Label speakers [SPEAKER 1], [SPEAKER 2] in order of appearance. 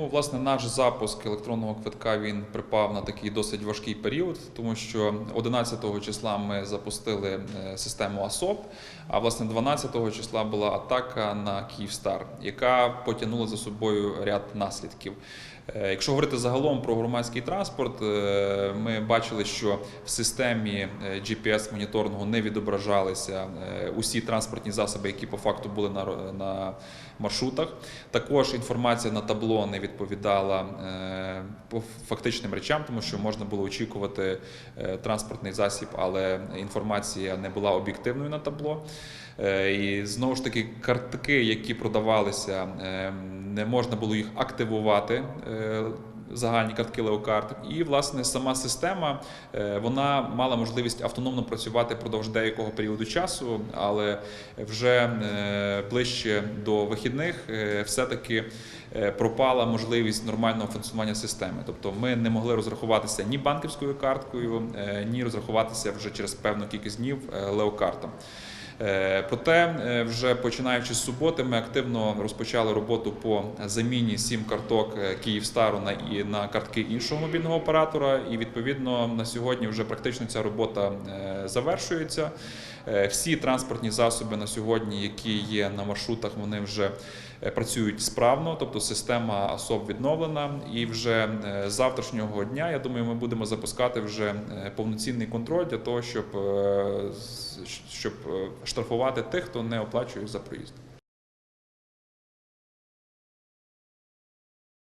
[SPEAKER 1] Ну, власне, наш запуск електронного квитка він припав на такий досить важкий період, тому що 11 числа ми запустили е, систему АСОП, а власне 12 числа була атака на Київстар, яка потягнула за собою ряд наслідків. Е, Якщо говорити загалом про громадський транспорт, е, ми бачили, що в системі GPS-моніторингу не відображалися усі транспортні засоби, які по факту були на, на маршрутах. Також інформація на табло не відповідала е, по фактичним речам, тому що можна було очікувати е, транспортний засіб, але інформація не була об'єктивною на табло. Е, І знову ж таки, картки, які продавалися, не можна було їх активувати. Загальні картки леокарт, і власне сама система е, вона мала можливість автономно працювати впродовж деякого періоду часу, але вже е, ближче до вихідних е, все-таки пропала можливість нормального функціонування системи. Тобто ми не могли розрахуватися ні банківською карткою, ні розрахуватися вже через певну кількість днів леокартом. Е, Проте, е, вже починаючи з суботи, ми активно розпочали роботу по заміні сім карток е, Київстару на і на картки іншого мобільного оператора. І відповідно на сьогодні вже практично ця робота завершується. Всі транспортні засоби на сьогодні, які є на маршрутах, вони вже працюють справно, тобто система АСОП відновлена. І вже з завтрашнього дня, я думаю, ми будемо запускати вже повноцінний контроль для того, щоб, щоб штрафувати тих, хто не оплачує за проїзд.